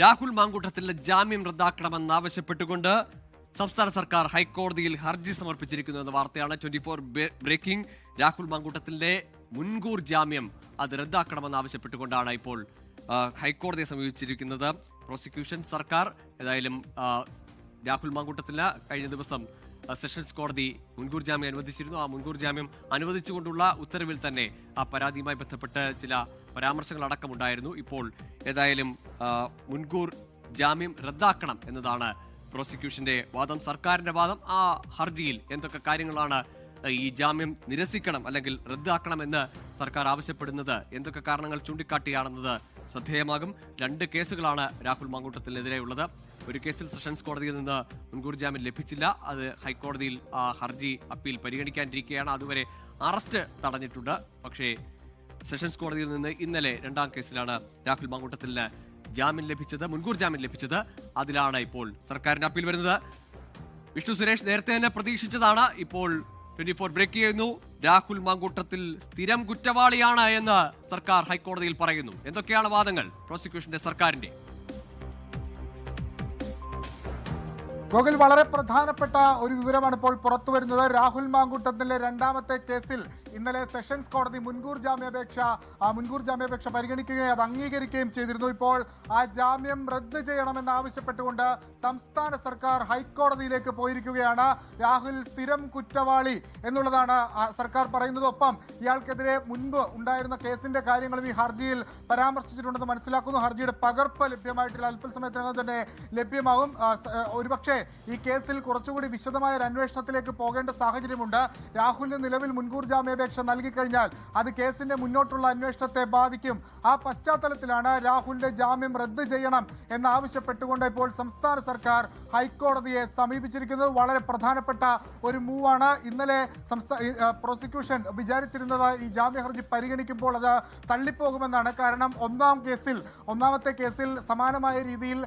രാഹുൽ മാങ്കൂട്ടത്തിലെ ജാമ്യം റദ്ദാക്കണമെന്നാവശ്യപ്പെട്ടുകൊണ്ട് സംസ്ഥാന സർക്കാർ ഹൈക്കോടതിയിൽ ഹർജി സമർപ്പിച്ചിരിക്കുന്നു എന്ന വാർത്തയാണ് ട്വന്റി ഫോർ ബ്രേക്കിംഗ്. രാഹുൽ മാങ്കൂട്ടത്തിന്റെ മുൻകൂർ ജാമ്യം അത് റദ്ദാക്കണമെന്നാവശ്യപ്പെട്ടുകൊണ്ടാണ് ഇപ്പോൾ ഹൈക്കോടതിയെ സമീപിച്ചിരിക്കുന്നത്. പ്രോസിക്യൂഷൻ സർക്കാർ ഏതായാലും രാഹുൽ മാങ്കൂട്ടത്തിന് കഴിഞ്ഞ ദിവസം സെഷൻസ് കോടതി മുൻകൂർ ജാമ്യം അനുവദിച്ചിരുന്നു. ആ മുൻകൂർ ജാമ്യം അനുവദിച്ചുകൊണ്ടുള്ള ഉത്തരവിൽ തന്നെ ആ പരാതിയുമായി ബന്ധപ്പെട്ട് ചില പരാമർശങ്ങൾ അടക്കമുണ്ടായിരുന്നു ഇപ്പോൾ ഏതായാലും മുൻകൂർ ജാമ്യം റദ്ദാക്കണം എന്നതാണ് പ്രോസിക്യൂഷന്റെ വാദം. സർക്കാരിന്റെ വാദം ആ ഹർജിയിൽ എന്തൊക്കെ കാര്യങ്ങളാണ് ഈ ജാമ്യം നിരസിക്കണം അല്ലെങ്കിൽ റദ്ദാക്കണം എന്ന് സർക്കാർ ആവശ്യപ്പെടുന്നത് എന്തൊക്കെ കാരണങ്ങൾ ചൂണ്ടിക്കാട്ടിയാണെന്നത് ശ്രദ്ധേയമാകും. രണ്ട് കേസുകളാണ് രാഹുൽ മാങ്കൂട്ടത്തിനെതിരെയുള്ളത്. ഒരു കേസിൽ സെഷൻസ് കോടതിയിൽ നിന്ന് മുൻകൂർ ജാമ്യം ലഭിച്ചില്ല. അത് ഹൈക്കോടതിയിൽ ആ ഹർജി അപ്പീൽ പരിഗണിക്കാനിരിക്കുകയാണ് അതുവരെ അറസ്റ്റ് തടഞ്ഞിട്ടുണ്ട്. പക്ഷേ സെഷൻസ് കോടതിയിൽ നിന്ന് ഇന്നലെ രണ്ടാം കേസിലാണ് രാഹുൽ മാങ്കൂട്ടത്തിന് ജാമ്യം ലഭിച്ചത് മുൻകൂർ ജാമ്യം ലഭിച്ചത്. അതിലാണ് ഇപ്പോൾ സർക്കാരിന്റെ അപ്പീൽ വരുന്നത്. വിഷ്ണു സുരേഷ് നേരത്തെ തന്നെ പ്രതീക്ഷിച്ചതാണ്. ഇപ്പോൾ ട്വന്റി ഫോർ ബ്രേക്ക് ചെയ്യുന്നു. രാഹുൽ മാങ്കൂട്ടത്തിൽ സ്ഥിരം കുറ്റവാളിയാണ് എന്ന് സർക്കാർ ഹൈക്കോടതിയിൽ പറയുന്നു. എന്തൊക്കെയാണ് വാദങ്ങൾ പ്രോസിക്യൂഷന്റെ സർക്കാരിന്റെ ഗോകുൽ വളരെ പ്രധാനപ്പെട്ട ഒരു വിവരമാണ് ഇപ്പോൾ പുറത്തു വരുന്നത് രാഹുൽ മാങ്കൂട്ടത്തിലെ രണ്ടാമത്തെ കേസിൽ ഇന്നലെ സെഷൻസ് കോടതി മുൻകൂർ ജാമ്യാപേക്ഷ മുൻകൂർ ജാമ്യാപേക്ഷ പരിഗണിക്കുകയും അത് അംഗീകരിക്കുകയും ചെയ്തിരുന്നു. ഇപ്പോൾ ആ ജാമ്യം റദ്ദ് ചെയ്യണമെന്ന് ആവശ്യപ്പെട്ടുകൊണ്ട് സംസ്ഥാന സർക്കാർ ഹൈക്കോടതിയിലേക്ക് പോയിരിക്കുകയാണ്. രാഹുൽ സ്ഥിരം കുറ്റവാളി എന്നുള്ളതാണ് സർക്കാർ പറയുന്നത്. ഒപ്പം ഇയാൾക്കെതിരെ മുൻപ് ഉണ്ടായിരുന്ന കേസിന്റെ കാര്യങ്ങളും ഈ ഹർജിയിൽ പരാമർശിച്ചിട്ടുണ്ടെന്ന് മനസ്സിലാക്കുന്നു. ഹർജിയുടെ പകർപ്പ് ലഭ്യമായിട്ടില്ല. അല്പസമയത്തിനകം തന്നെ ലഭ്യമാകും. ഒരുപക്ഷെ ഈ കേസിൽ കുറച്ചുകൂടി വിശദമായ ഒരു അന്വേഷണത്തിലേക്ക് പോകേണ്ട സാഹചര്യമുണ്ട്. രാഹുലിന് നിലവിൽ മുൻകൂർ ജാമ്യാപേക്ഷ നൽകിക്കഴിഞ്ഞാൽ അത് കേസിന്റെ മുന്നോട്ടുള്ള അന്വേഷണത്തെ ബാധിക്കും. ആ പശ്ചാത്തലത്തിലാണ് രാഹുലിന്റെ ജാമ്യം റദ്ദ് ചെയ്യണം എന്നാവശ്യപ്പെട്ടുകൊണ്ട് ഇപ്പോൾ സംസ്ഥാന സർക്കാർ ഹൈക്കോടതിയെ സമീപിച്ചിരിക്കുന്നത് വളരെ പ്രധാനപ്പെട്ട ഒരു മൂവാണ്. ഇന്നലെ സംസ്ഥാന പ്രോസിക്യൂഷൻ വിചാരിച്ചിരുന്നത് ഈ ജാമ്യ ഹർജി പരിഗണിക്കുമ്പോൾ അത് തള്ളിപ്പോകുമെന്നാണ്. കാരണം ഒന്നാം കേസിൽ ഒന്നാമത്തെ കേസിൽ സമാനമായ രീതിയിൽ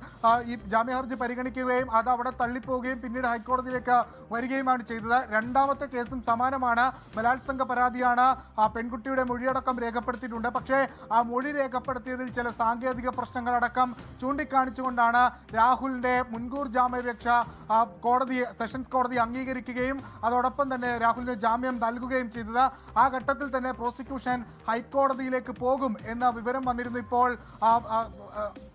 ഈ ജാമ്യ ഹർജി പരിഗണിക്കുകയും അത് അവിടെ തള്ളിപ്പോവുകയും പിന്നീട് ഹൈക്കോടതിയിലേക്ക് വരികയുമാണ് ചെയ്തത്. രണ്ടാമത്തെ കേസും സമാനമാണ്. ബലാത്സംഗ പരാതിയാണ് ആ പെൺകുട്ടിയുടെ മൊഴിയടക്കം രേഖപ്പെടുത്തിയിട്ടുണ്ട്. പക്ഷേ ആ മൊഴി രേഖപ്പെടുത്തിയതിൽ ചില സാങ്കേതിക പ്രശ്നങ്ങളടക്കം ചൂണ്ടിക്കാണിച്ചുകൊണ്ടാണ് രാഹുലിന്റെ മുൻകൂർ ജാമ്യാപേക്ഷ കോടതി സെഷൻസ് കോടതി അംഗീകരിക്കുകയും അതോടൊപ്പം തന്നെ രാഹുലിന് ജാമ്യം നൽകുകയും ചെയ്തത്. ആ ഘട്ടത്തിൽ തന്നെ പ്രോസിക്യൂഷൻ ഹൈക്കോടതിയിലേക്ക് പോകും എന്ന വിവരം വന്നിരുന്നു ഇപ്പോൾ.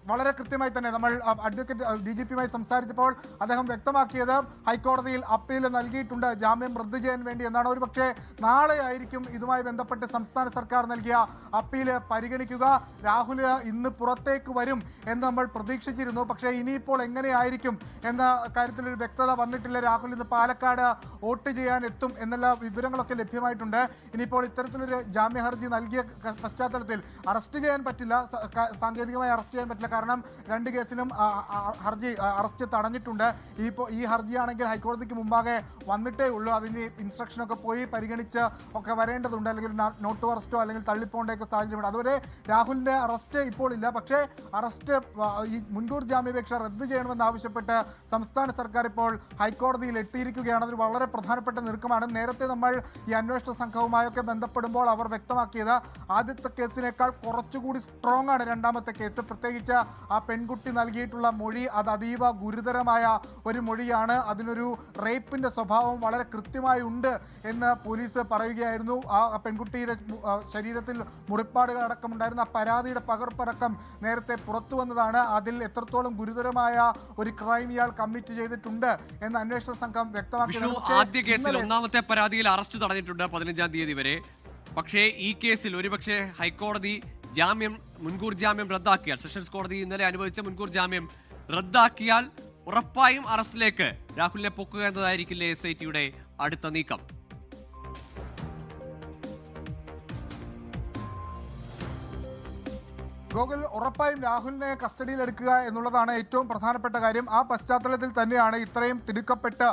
വളരെ കൃത്യമായി തന്നെ നമ്മൾ അഡ്വക്കേറ്റ് ഡി ജി പിയുമായി സംസാരിച്ചപ്പോൾ അദ്ദേഹം വ്യക്തമാക്കിയത് ഹൈക്കോടതിയിൽ അപ്പീൽ നൽകിയിട്ടുണ്ട് ജാമ്യം റദ്ദു ചെയ്യാൻ വേണ്ടി എന്നാണ്. ഒരു പക്ഷേ നാളെ ആയിരിക്കും ഇതുമായി ബന്ധപ്പെട്ട് സംസ്ഥാന സർക്കാർ നൽകിയ അപ്പീൽ പരിഗണിക്കുക. രാഹുൽ ഇന്ന് പുറത്തേക്ക് വരും എന്ന് നമ്മൾ പ്രതീക്ഷിച്ചിരുന്നു. പക്ഷേ ഇനിയിപ്പോൾ എങ്ങനെയായിരിക്കും എന്ന കാര്യത്തിൽ ഒരു വ്യക്തത വന്നിട്ടില്ല. രാഹുൽ ഇന്ന് പാലക്കാട് വോട്ട് ചെയ്യാൻ എത്തും എന്നുള്ള വിവരങ്ങളൊക്കെ ലഭ്യമായിട്ടുണ്ട്. ഇനിയിപ്പോൾ ഇത്തരത്തിലൊരു ജാമ്യ ഹർജി നൽകിയ പശ്ചാത്തലത്തിൽ അറസ്റ്റ് ചെയ്യാൻ പറ്റില്ല. സാങ്കേതികമായി അറസ്റ്റ് ചെയ്യാൻ പറ്റില്ല. കാരണം രണ്ട് കേസിലും ഹർജി അറസ്റ്റ് തടഞ്ഞിട്ടുണ്ട്. ഈ ഈ ഹർജിയാണെങ്കിൽ ഹൈക്കോടതിക്ക് മുമ്പാകെ വന്നിട്ടേ ഉള്ളൂ. അതിന് ഇൻസ്ട്രക്ഷനൊക്കെ പോയി പരിഗണിച്ച് ഒക്കെ വരേണ്ടതുണ്ട്. അല്ലെങ്കിൽ നോട്ട് അറസ്റ്റോ അല്ലെങ്കിൽ തള്ളിപ്പോണ്ടൊക്കെ സാഹചര്യമുണ്ട് അതുവരെ രാഹുലിന്റെ അറസ്റ്റ് ഇപ്പോൾ ഇല്ല. പക്ഷേ അറസ്റ്റ് ഈ മുൻകൂർ ജാമ്യാപേക്ഷ റദ്ദ് ചെയ്യണമെന്ന് ആവശ്യപ്പെട്ട് സംസ്ഥാന സർക്കാർ ഇപ്പോൾ ഹൈക്കോടതിയിൽ എത്തിയിരിക്കുകയാണ്. അതൊരു വളരെ പ്രധാനപ്പെട്ട നീക്കമാണ്. നേരത്തെ നമ്മൾ ഈ അന്വേഷണ സംഘവുമായൊക്കെ ബന്ധപ്പെടുമ്പോൾ അവർ വ്യക്തമാക്കിയത് ആദ്യത്തെ കേസിനേക്കാൾ കുറച്ചുകൂടി സ്ട്രോങ് ആണ് രണ്ടാമത്തെ കേസ്. പ്രത്യേകിച്ച് ആ പെൺകുട്ടി നൽകിയിട്ടുള്ള മൊഴി അത് അതീവ ഗുരുതരമായ ഒരു മൊഴിയാണ്. അതിനൊരു റേപ്പിന്റെ സ്വഭാവം വളരെ കൃത്യമായി ഉണ്ട് എന്ന് പോലീസ് പറയുകയായിരുന്നു. ആ പെൺകുട്ടിയുടെ ശരീരത്തിൽ മുറിപ്പാടുകൾ അടക്കമുണ്ടായിരുന്ന ആ പരാതിയുടെ പകർപ്പടക്കം നേരത്തെ പുറത്തു വന്നതാണ്. അതിൽ എത്രത്തോളം ഗുരുതരമായ ഒരു ക്രൈം ഇയാൾ കമ്മിറ്റ് ചെയ്തിട്ടുണ്ട് എന്ന് അന്വേഷണ സംഘം വ്യക്തമാക്കി. ആദ്യ കേസിൽ ഒന്നാമത്തെ പരാതിയിൽ അറസ്റ്റ് തടഞ്ഞിട്ടുണ്ട് പതിനഞ്ചാം തീയതി വരെ. പക്ഷേ ഈ കേസിൽ ഒരുപക്ഷെ ഹൈക്കോടതി ജാമ്യം മുൻകൂർ ജാമ്യം റദ്ദാക്കിയാൽ സെഷൻസ് കോടതി ഇന്നലെ അനുവദിച്ച മുൻകൂർ ജാമ്യം റദ്ദാക്കിയാൽ ഉറപ്പായും അറസ്റ്റിലേക്ക് രാഹുലിനെ പൊക്കുക എന്നതായിരിക്കില്ലേ എസ് ഐ ടിയുടെ അടുത്ത നീക്കം. ഗോകുൽ ഉറപ്പായും രാഹുലിനെ കസ്റ്റഡിയിൽ എടുക്കുക എന്നുള്ളതാണ് ഏറ്റവും പ്രധാനപ്പെട്ട കാര്യം. ആ പശ്ചാത്തലത്തിൽ തന്നെയാണ് ഇത്രയും തിടുക്കപ്പെട്ട്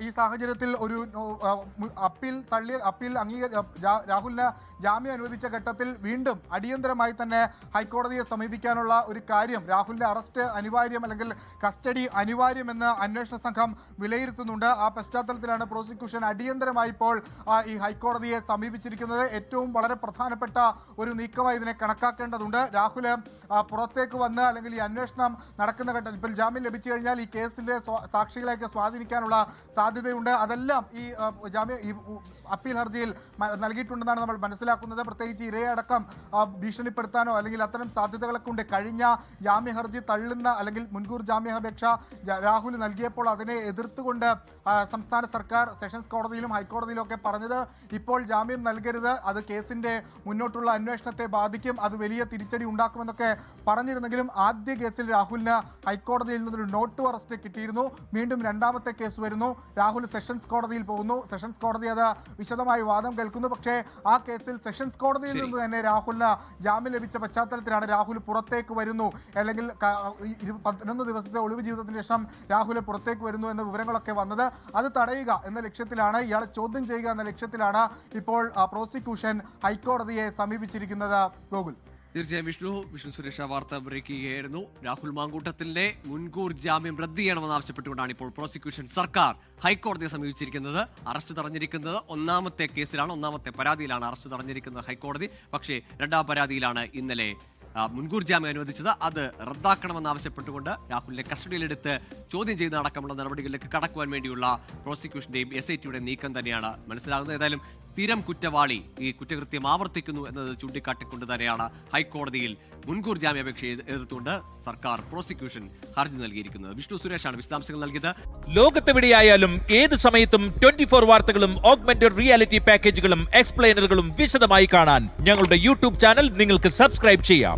ഈ സാഹചര്യത്തിൽ ഒരു ആ, അപ്പീൽ തള്ളി അപ്പീൽ അംഗീക ജാ- രാഹുലിന് ജാമ്യം അനുവദിച്ച ഘട്ടത്തിൽ വീണ്ടും അടിയന്തരമായി തന്നെ ഹൈക്കോടതിയെ സമീപിക്കാനുള്ള ഒരു കാര്യം രാഹുലിന്റെ അറസ്റ്റ് അനിവാര്യം അല്ലെങ്കിൽ കസ്റ്റഡി അനിവാര്യമെന്ന് അന്വേഷണ സംഘം വിലയിരുത്തുന്നുണ്ട്. ആ പശ്ചാത്തലത്തിലാണ് പ്രോസിക്യൂഷൻ അടിയന്തരമായി ഇപ്പോൾ ഈ ഹൈക്കോടതിയെ സമീപിച്ചിരിക്കുന്നത്. ഏറ്റവും വളരെ പ്രധാനപ്പെട്ട ഒരു നീക്കമായി ഇതിനെ കണക്കാക്കേണ്ടതുണ്ട്. രാഹുൽ പുറത്തേക്ക് വന്ന് അല്ലെങ്കിൽ ഈ അന്വേഷണം നടക്കുന്ന ഘട്ടത്തിൽ ഇപ്പോൾ ജാമ്യം ലഭിച്ചു കഴിഞ്ഞാൽ ഈ കേസിന്റെ സാക്ഷികളെയൊക്കെ സ്വാധീനിക്കാനുള്ള സാധ്യതയുണ്ട്. അതെല്ലാം ഈ ജാമ്യ ഈ അപ്പീൽ ഹർജിയിൽ നൽകിയിട്ടുണ്ടെന്നാണ് നമ്മൾ മനസ്സിലാക്കുന്നത്. പ്രത്യേകിച്ച് ഇരയെ അടക്കം ഭീഷണിപ്പെടുത്താനോ അല്ലെങ്കിൽ അത്തരം സാധ്യതകളൊക്കെ ഉണ്ട് കഴിഞ്ഞ ജാമ്യ ഹർജി തള്ളുന്ന അല്ലെങ്കിൽ മുൻകൂർ ജാമ്യാപേക്ഷ രാഹുൽ നൽകിയപ്പോൾ അതിനെ എതിർത്തുകൊണ്ട് സംസ്ഥാന സർക്കാർ സെഷൻസ് കോടതിയിലും ഹൈക്കോടതിയിലും ഒക്കെ പറഞ്ഞത് ഇപ്പോൾ ജാമ്യം നൽകരുത് അത് കേസിന്റെ മുന്നോട്ടുള്ള അന്വേഷണത്തെ ബാധിക്കും അത് വലിയ തിരിച്ചടി ഉണ്ടാക്കുമെന്നൊക്കെ പറഞ്ഞിരുന്നെങ്കിലും ആദ്യ കേസിൽ രാഹുലിന് ഹൈക്കോടതിയിൽ നിന്നൊരു നോട്ട് അറസ്റ്റ് കിട്ടിയിരുന്നു. വീണ്ടും രണ്ടാമത്തെ കേസ് വരുന്നു. രാഹുൽ സെഷൻസ് കോടതിയിൽ പോകുന്നു. സെഷൻസ് കോടതി അത് വിശദമായി വാദം കേൾക്കുന്നു. പക്ഷേ ആ കേസിൽ സെഷൻസ് കോടതിയിൽ. നിന്ന് തന്നെ രാഹുലിന് ജാമ്യം ലഭിച്ച പശ്ചാത്തലത്തിലാണ് രാഹുൽ പുറത്തേക്ക് വരുന്നു. അല്ലെങ്കിൽ പതിനൊന്ന് ദിവസത്തെ ഒളിവ് ജീവിതത്തിന് ശേഷം രാഹുൽ പുറത്തേക്ക് വരുന്നു എന്ന വിവരങ്ങളൊക്കെ വന്നത് അത് തടയുക എന്ന ലക്ഷ്യത്തിലാണ് ഇയാളെ ചോദ്യം ചെയ്യുക എന്ന ലക്ഷ്യത്തിലാണ് ഇപ്പോൾ പ്രോസിക്യൂഷൻ ഹൈക്കോടതിയെ സമീപിച്ചിരിക്കുന്നത്. ഗോകുൽ. തീർച്ചയായും വിഷ്ണു വിഷ്ണു സുരേഷ വാർത്ത ബ്രേക്ക് ചെയ്യുകയായിരുന്നു രാഹുൽ മാങ്കൂട്ടത്തിന്റെ മുൻകൂർ ജാമ്യം റദ്ദ് ചെയ്യണമെന്ന് ആവശ്യപ്പെട്ടുകൊണ്ടാണ് ഇപ്പോൾ പ്രോസിക്യൂഷൻ സർക്കാർ ഹൈക്കോടതിയെ സമീപിച്ചിരിക്കുന്നത്. അറസ്റ്റ് തടഞ്ഞിരിക്കുന്നത് ഒന്നാമത്തെ കേസിലാണ് ഒന്നാമത്തെ പരാതിയിലാണ് അറസ്റ്റ് തടഞ്ഞിരിക്കുന്നത് ഹൈക്കോടതി. പക്ഷേ രണ്ടാം പരാതിയിലാണ് ഇന്നലെ മുൻകൂർ ജാമ്യം അനുവദിച്ചത് അത് റദ്ദാക്കണമെന്നാവശ്യപ്പെട്ടുകൊണ്ട് രാഹുലിനെ കസ്റ്റഡിയിലെടുത്ത് ചോദ്യം ചെയ്ത് അടക്കമുള്ള നടപടികളിലേക്ക് കടക്കുവാൻ വേണ്ടിയുള്ള പ്രോസിക്യൂഷന്റെയും എസ് ഐ ടിയുടെ നീക്കം തന്നെയാണ്. മനസ്സിലാകുന്നത്? ഏതായാലും സ്ഥിരം കുറ്റവാളി ഈ കുറ്റകൃത്യം ആവർത്തിക്കുന്നു എന്നത് ചൂണ്ടിക്കാട്ടിക്കൊണ്ട് തന്നെയാണ് ഹൈക്കോടതിയിൽ മുൻകൂർ ജാമ്യാപേക്ഷ എതി- എതിർത്തുകൊണ്ട് സർക്കാർ പ്രോസിക്യൂഷൻ ഹർജി നൽകിയിരിക്കുന്നത്. വിഷ്ണു സുരേഷാണ് വിശദാംശങ്ങൾ നൽകിയത്. ലോകത്തെവിടെയായാലും ഏത് സമയത്തും ട്വന്റി ഫോർ വാർത്തകളും ഓഗ്മെന്റഡ് റിയാലിറ്റി പാക്കേജുകളും എക്സ്പ്ലെയിനറുകളും വിശദമായി കാണാൻ ഞങ്ങളുടെ യൂട്യൂബ് ചാനൽ നിങ്ങൾക്ക് സബ്സ്ക്രൈബ് ചെയ്യാം.